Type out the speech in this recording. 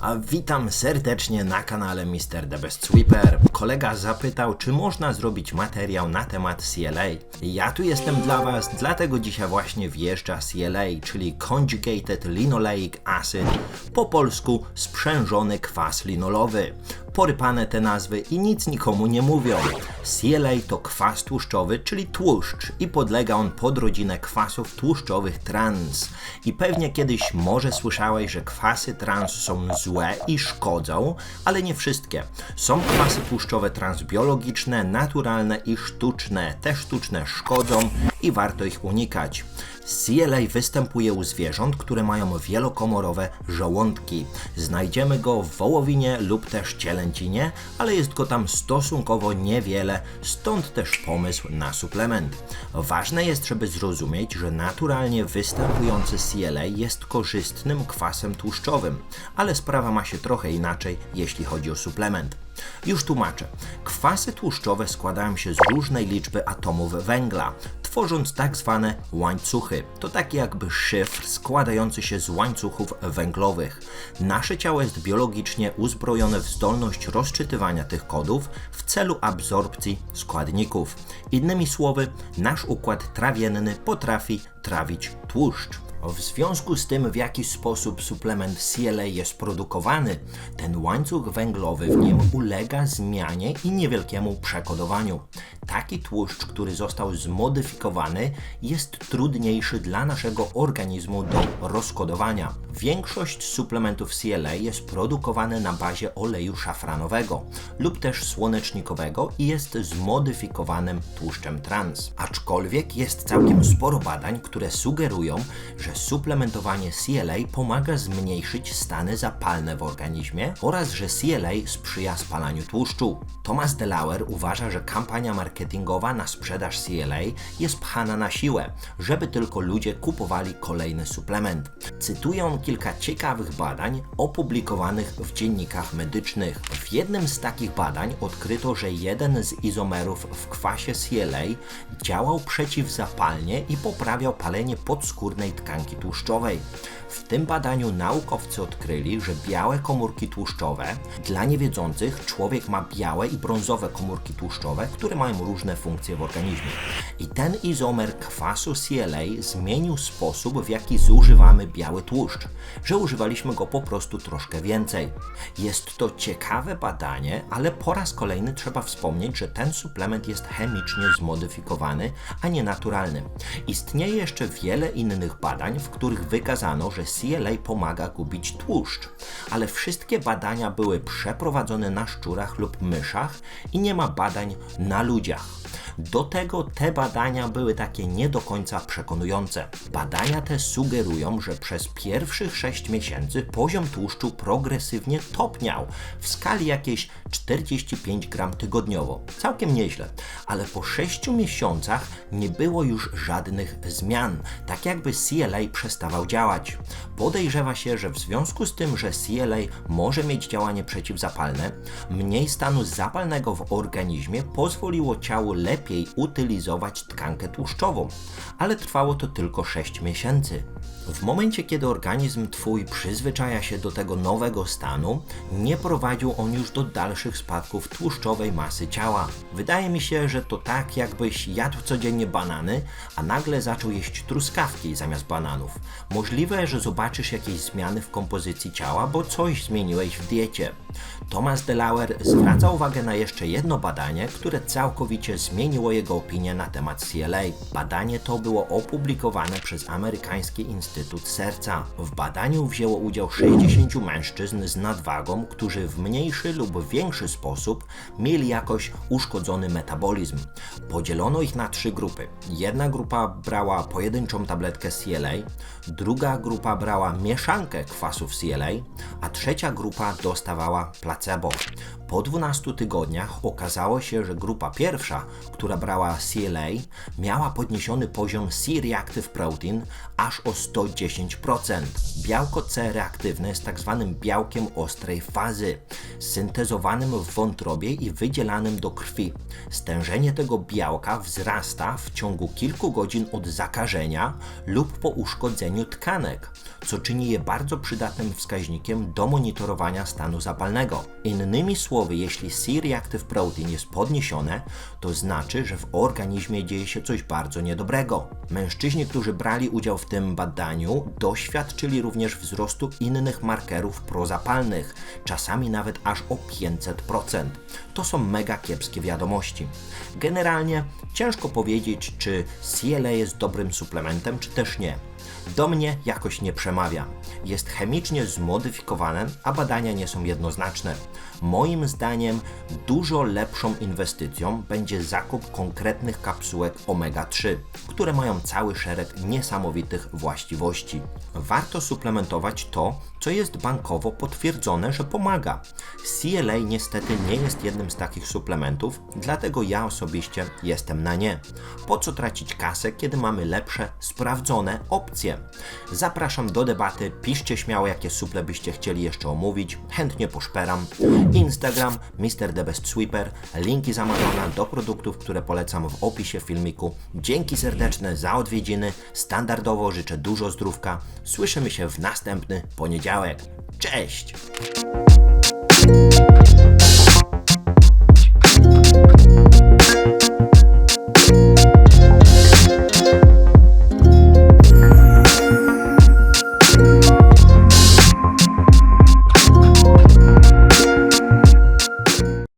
A witam serdecznie na kanale Mr. The Best Sweeper. Kolega zapytał, czy można zrobić materiał na temat CLA. Ja tu jestem dla Was, dlatego dzisiaj właśnie wjeżdża CLA, czyli Conjugated Linoleic Acid, po polsku sprzężony kwas linolowy. Porypane te nazwy i nic nikomu nie mówią. CLA to kwas tłuszczowy, czyli tłuszcz i podlega on pod rodzinę kwasów tłuszczowych trans. I pewnie kiedyś może słyszałeś, że kwasy trans są złe i szkodzą, ale nie wszystkie. Są kwasy tłuszczowe transbiologiczne, naturalne i sztuczne. Te sztuczne szkodzą i warto ich unikać. CLA występuje u zwierząt, które mają wielokomorowe żołądki. Znajdziemy go w wołowinie lub też cielęcinie, ale jest go tam stosunkowo niewiele, stąd też pomysł na suplement. Ważne jest, żeby zrozumieć, że naturalnie występujący CLA jest korzystnym kwasem tłuszczowym, ale sprawa ma się trochę inaczej, jeśli chodzi o suplement. Już tłumaczę. Kwasy tłuszczowe składają się z różnej liczby atomów węgla, tworząc tak zwane łańcuchy. To taki jakby szyfr składający się z łańcuchów węglowych. Nasze ciało jest biologicznie uzbrojone w zdolność rozczytywania tych kodów w celu absorpcji składników. Innymi słowy, nasz układ trawienny potrafi trawić tłuszcz. W związku z tym, w jaki sposób suplement CLA jest produkowany, ten łańcuch węglowy w nim ulega zmianie i niewielkiemu przekodowaniu. Taki tłuszcz, który został zmodyfikowany, jest trudniejszy dla naszego organizmu do rozkodowania. Większość suplementów CLA jest produkowane na bazie oleju szafranowego lub też słonecznikowego i jest zmodyfikowanym tłuszczem trans. Aczkolwiek jest całkiem sporo badań, które sugerują, że suplementowanie CLA pomaga zmniejszyć stany zapalne w organizmie oraz że CLA sprzyja spalaniu tłuszczu. Thomas Delauer uważa, że kampania marketingowa na sprzedaż CLA jest pchana na siłę, żeby tylko ludzie kupowali kolejny suplement. Cytuję on kilka ciekawych badań opublikowanych w dziennikach medycznych. W jednym z takich badań odkryto, że jeden z izomerów w kwasie CLA działał przeciwzapalnie i poprawiał palenie podskórnej tkanki tłuszczowej. W tym badaniu naukowcy odkryli, że białe komórki tłuszczowe, dla niewiedzących człowiek ma białe i brązowe komórki tłuszczowe, które mają różne funkcje w organizmie. I ten izomer kwasu CLA zmienił sposób, w jaki zużywamy biały tłuszcz, że używaliśmy go po prostu troszkę więcej. Jest to ciekawe badanie, ale po raz kolejny trzeba wspomnieć, że ten suplement jest chemicznie zmodyfikowany, a nie naturalny. Istnieje jeszcze wiele innych badań, w których wykazano, że CLA pomaga gubić tłuszcz, ale wszystkie badania były przeprowadzone na szczurach lub myszach i nie ma badań na ludziach. Do tego te badania były takie nie do końca przekonujące. Badania te sugerują, że przez pierwszych 6 miesięcy poziom tłuszczu progresywnie topniał w skali jakieś 45 gram tygodniowo. Całkiem nieźle, ale po 6 miesiącach nie było już żadnych zmian, tak jakby CLA przestawał działać. Podejrzewa się, że w związku z tym, że CLA może mieć działanie przeciwzapalne, mniej stanu zapalnego w organizmie pozwoliło ciału lepiej utylizować tkankę tłuszczową, ale trwało to tylko 6 miesięcy. W momencie, kiedy organizm Twój przyzwyczaja się do tego nowego stanu, nie prowadził on już do dalszych spadków tłuszczowej masy ciała. Wydaje mi się, że to tak, jakbyś jadł codziennie banany, a nagle zaczął jeść truskawki zamiast bananów. Możliwe, że zobaczysz jakieś zmiany w kompozycji ciała, bo coś zmieniłeś w diecie. Thomas Delauer zwraca uwagę na jeszcze jedno badanie, które całkowicie zmieniło jego opinię na temat CLA. Badanie to było opublikowane przez amerykański Instytut Serca. W badaniu wzięło udział 60 mężczyzn z nadwagą, którzy w mniejszy lub większy sposób mieli jakoś uszkodzony metabolizm. Podzielono ich na trzy grupy. Jedna grupa brała pojedynczą tabletkę CLA, druga grupa brała mieszankę kwasów CLA, a trzecia grupa dostawała placebo. Po 12 tygodniach okazało się, że grupa pierwsza, która brała CLA, miała podniesiony poziom C-reactive protein aż o 110%. Białko C reaktywne jest tak zwanym białkiem ostrej fazy, syntezowanym w wątrobie i wydzielanym do krwi. Stężenie tego białka wzrasta w ciągu kilku godzin od zakażenia lub po uszkodzeniu tkanek, co czyni je bardzo przydatnym wskaźnikiem do monitorowania stanu zapalnego. Innymi słowy, jeśli C-reactive protein jest podniesione, to znaczy, że w organizmie dzieje się coś bardzo niedobrego. Mężczyźni, którzy brali udział w tym badaniu, doświadczyli również wzrostu innych markerów prozapalnych, czasami nawet aż o 500%. To są mega kiepskie wiadomości. Generalnie ciężko powiedzieć, czy CLA jest dobrym suplementem, czy też nie. Do mnie jakoś nie przemawia. Jest chemicznie zmodyfikowane, a badania nie są jednoznaczne. Moim zdaniem dużo lepszą inwestycją będzie zakup konkretnych kapsułek omega-3, które mają cały szereg niesamowitych właściwości. Warto suplementować to, co jest bankowo potwierdzone, że pomaga. CLA niestety nie jest jednym z takich suplementów, dlatego ja osobiście jestem na nie. Po co tracić kasę, kiedy mamy lepsze, sprawdzone opcje? Zapraszam do debaty, piszcie śmiało, jakie suple byście chcieli jeszcze omówić, chętnie poszperam. Instagram Mr. The Best Sweeper, linki z Amazona do produktów, które polecam w opisie filmiku. Dzięki serdeczne za odwiedziny, standardowo życzę dużo zdrówka. Słyszymy się w następny poniedziałek. Cześć!